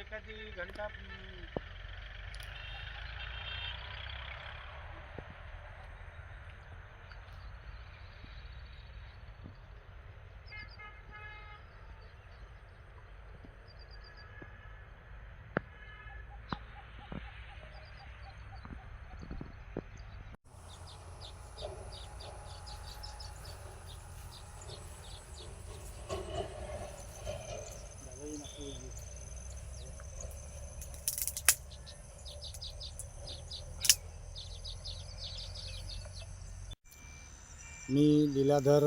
એકાદી ઘંટા मी लीलाधर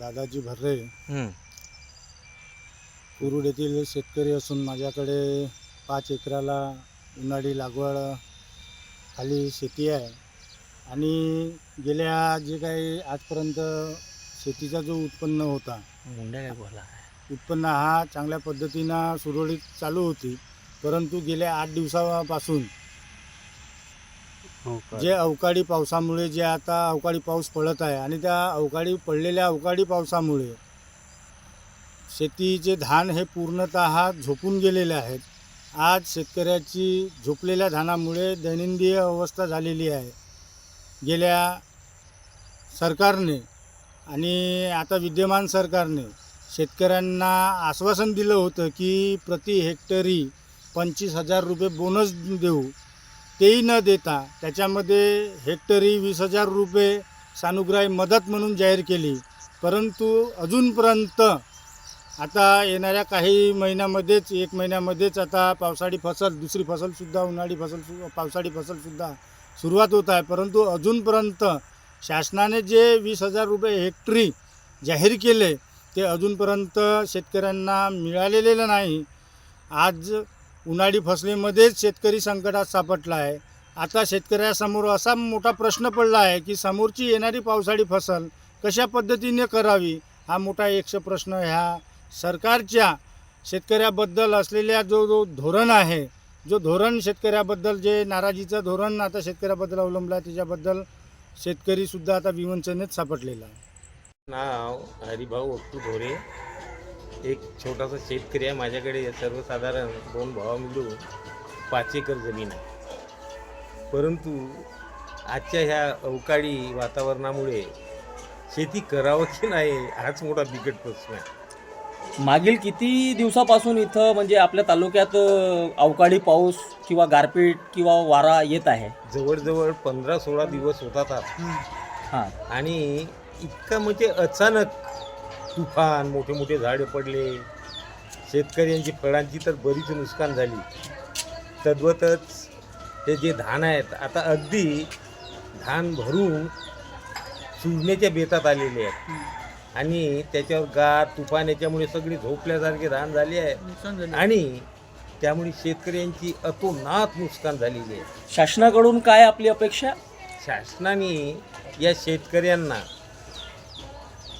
दादाजी भर्रे कुरुड येथील शेतकरी असून माझ्याकडे पाच एकराला उन्हाळी लागवड खाली शेती आहे. आणि गेल्या जे काही आजपर्यंत शेतीचा जो उत्पन्न होता उत्पन्न हा चांगल्या पद्धतीनं सुरळीत चालू होती. परंतु गेल्या आठ दिवसापासून हो जे अवकाळी पावसामुळे जे आता अवकाळी पाऊस पडत आहे आणि त्या अवकाळी पडलेल्या अवकाळी पावसामुळे शेतीचे धान हे पूर्णतः झोपून गेलेले आहेत आज शेतकऱ्याची झोपलेल्या धानामुळे दैनंदिन अवस्था झालेली आहे. गेल्या सरकारने आणि आता विद्यमान सरकारने शेतकऱ्यांना आश्वासन दिलं होतं की प्रति हेक्टरी पंचवीस हजार रुपये बोनस देऊ. तेही न देता त्याच्यामध्ये हेक्टरी वीस हजार रुपये सानुग्राही मदत म्हणून जाहीर केली. परंतु अजूनपर्यंत आता येणाऱ्या काही महिन्यामध्येच एक महिन्यामध्येच आता पावसाळी फसल दुसरी फसलसुद्धा उन्हाळी फसल सु- पावसाळी फसलसुद्धा सुरुवात होत आहे. परंतु अजूनपर्यंत शासनाने जे वीस हजार रुपये हेक्टरी जाहीर केले ते अजूनपर्यंत शेतकऱ्यांना मिळालेलेलं नाही. आज उन्हाळी फसलीमध्येच शेतकरी संकटात सापडला आहे. आता शेतकऱ्यासमोर असा मोठा प्रश्न पडला आहे की समोरची येणारी पावसाळी फसल कशा पद्धतीने करावी? हा मोठा एकशे प्रश्न ह्या सरकारच्या शेतकऱ्याबद्दल असलेल्या जो जो धोरण आहे जो धोरण शेतकऱ्याबद्दल जे नाराजीचं धोरण आता शेतकऱ्याबद्दल अवलंबलं आहे त्याच्याबद्दल शेतकरीसुद्धा आता विवंचनेत सापडलेला आहे. नाव हरिभाऊ ओट्टू धोरे एक छोटासा शेतकरी आहे. माझ्याकडे सर्वसाधारण दोन भावा मिळून पाच एकर जमीन आहे. परंतु आजच्या ह्या अवकाळी वातावरणामुळे शेती करावं की नाही हाच मोठा बिकट प्रश्न आहे. मागील किती दिवसापासून इथं म्हणजे आपल्या तालुक्यात अवकाळी पाऊस किंवा गारपीट किंवा वारा येत आहे? जवळजवळ पंधरा सोळा दिवस होतात. हां. आणि इतकं म्हणजे अचानक तुफान मोठे मोठे झाडे पडले. शेतकऱ्यांची फळांची तर बरीच नुकसान झाली. तद्वतच ते जे धान आहेत आता अगदी धान भरून चुरण्याच्या बेतात आलेले आहेत. आणि त्याच्यावर गार तुफान याच्यामुळे सगळी झोपल्यासारखे धान झाले आहे आणि त्यामुळे शेतकऱ्यांची अतोनात नुकसान झालेली आहे. शासनाकडून काय आपली अपेक्षा? शासनाने या शेतकऱ्यांना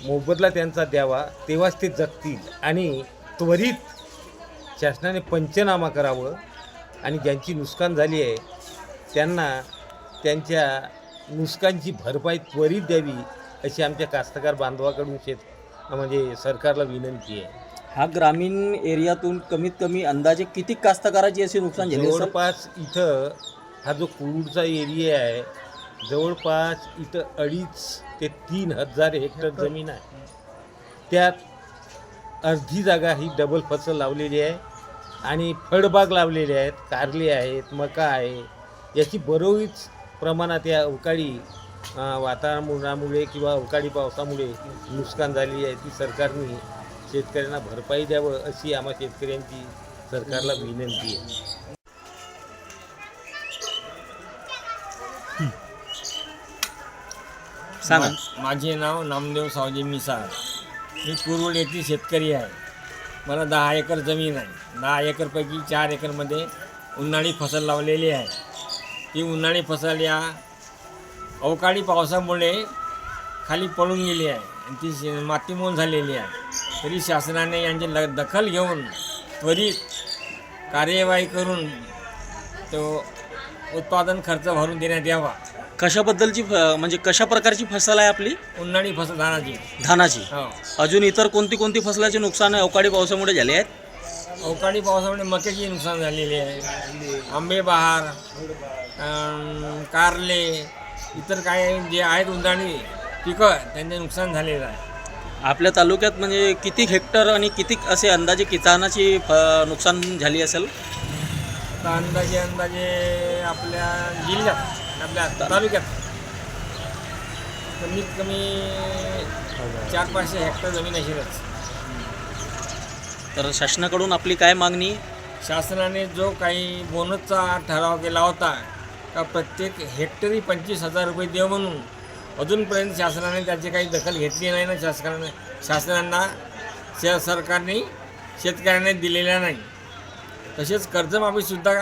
मोबदला त्यांचा द्यावा तेव्हाच ते जगतील. आणि त्वरित शासनाने पंचनामा करावं. आणि ज्यांची नुकसान झाली आहे त्यांना त्यांच्या नुकसानची भरपाई त्वरित द्यावी अशी आमच्या कास्तकार बांधवाकडून शेत म्हणजे सरकारला विनंती आहे. हा ग्रामीण एरियातून कमीत कमी अंदाजे किती कास्तकाराची अशी नुकसान झाली? जवळपास इथं हा जो कुरुडचा एरिया आहे जवळपास इथं अडीच ते तीन हजार हेक्टर जमीन आहे. त्यात अर्धी जागा ही डबल फसल लावलेली आहे आणि फळबाग लावलेले आहेत कारले आहेत मका आहे. याची बरोच प्रमाणात या अवकाळी वातावरणामुळे किंवा अवकाळी पावसामुळे नुकसान झाली आहे. ती सरकारने शेतकऱ्यांना भरपाई द्यावं अशी आम्हा शेतकऱ्यांची सरकारला विनंती आहे. सांगा. माझे नाव नामदेव सावजी मिसाळ. मी कुरुड येथील शेतकरी आहे. मला दहा एकर जमीन आहे. दहा एकरपैकी चार एकरमध्ये उन्हाळी फसल लावलेली आहे. ती उन्हाळी फसल या अवकाळी पावसामुळे खाली पडून गेली आहे आणि ती शे- मातीमोल झालेली आहे. तरी शासनाने यांची ल दखल घेऊन त्वरित कार्यवाही करून तो उत्पादन खर्च भरून देण्यात यावा. कशाबद्दलची फ- म्हणजे कशा प्रकारची फसल आहे आपली? उन्हाळी फसल धानाची. धानाची. हो. अजून इतर कोणती कोणती फसलाचे नुकसान अवकाळी पावसामुळे झाले आहेत? अवकाळी पावसामुळे मक्याची नुकसान झालेली आहे. आंबे बहार अं, कारले इतर काय जे आहेत उंदाणी पिकं त्यांचे नुकसान झालेलं आहे. आपल्या तालुक्यात म्हणजे किती हेक्टर आणि किती असे अंदाजे किसानाची फ- नुकसान झाली असेल? आता अंदाजे अंदाजे आपल्या जिल्ह्यात आपल्या तालुक्यात. कमीत कमी चार पाचशे हेक्टर जमीन असेलच तर शासनाकडून आपली काय मागणी? शासनाने जो काही बोनसचा ठराव केला होता का प्रत्येक हेक्टरी पंचवीस हजार रुपये देव म्हणून अजूनपर्यंत शासनाने त्याची काही दखल घेतली नाही ना शासनाने शासनांना श सरकारने शेतकऱ्यांना दिलेल्या नाही. तसेच कर्जमाफीसुद्धा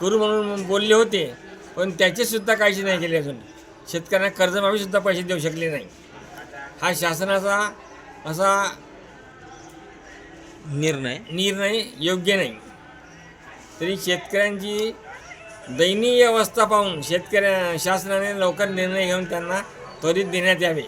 करू म्हणून बोलले होते. पण त्याचेसुद्धा काहीच नाही केले अजून. शेतकऱ्यांना कर्जमाफीसुद्धा पैसे देऊ शकले नाही. हा शासनाचा असा निर्णय? निर्णय योग्य नाही. तरी शेतकऱ्यांची दयनीय अवस्था पाहून शेतकऱ्या शासनाने लवकर निर्णय घेऊन त्यांना त्वरित देण्यात यावे.